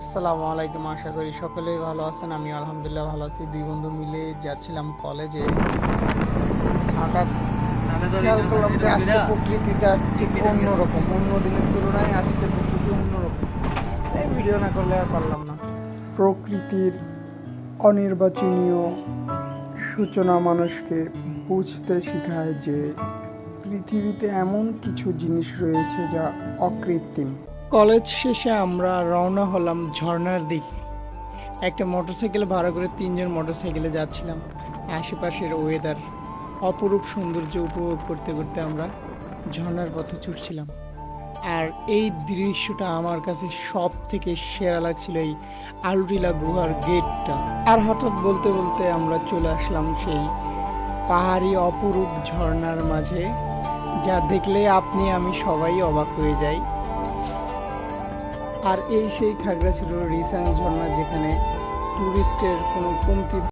আসসালামু আলাইকুম, আশা করি সকলেই ভালো আছেন। আমি আলহামদুলিল্লাহ ভালো আছি। দুই বন্ধু মিলে যাচ্ছিলাম কলেজে। হঠাৎ খেয়াল করলাম যে আজকে প্রকৃতিটা ঠিক অন্যরকম। অন্য দিনের তুলনায় আজকে প্রকৃতি অন্যরকম। তাই ভিডিও না করলে আর পারলাম না। প্রকৃতির অনির্বাচনীয় সূচনা মানুষকে বুঝতে শেখায় যে পৃথিবীতে এমন কিছু জিনিস রয়েছে যা অকৃত্রিম। কলেজ শেষে আমরা রওনা হলাম ঝর্ণার দিকে। একটা মোটরসাইকেল ভাড়া করে তিনজন মোটরসাইকেলে যাচ্ছিলাম। আশেপাশের ওয়েদার অপরূপ সৌন্দর্য উপভোগ করতে করতে আমরা ঝর্ণার পথে ছুটছিলাম। আর এই দৃশ্যটা আমার কাছে সব থেকে সেরা লাগছিল এই আলুটিলা গুহার গেটটা আর হঠাৎ বলতে বলতে আমরা চলে আসলাম সেই পাহাড়ি অপরূপ ঝর্ণার মাঝে, যা দেখলে আপনি আমি সবাই অবাক হয়ে যাই। আর এই সেই খাগড়াছড়ি রিসাং ঝর্ণা যেখানে টুরিস্টের কোনো কমতি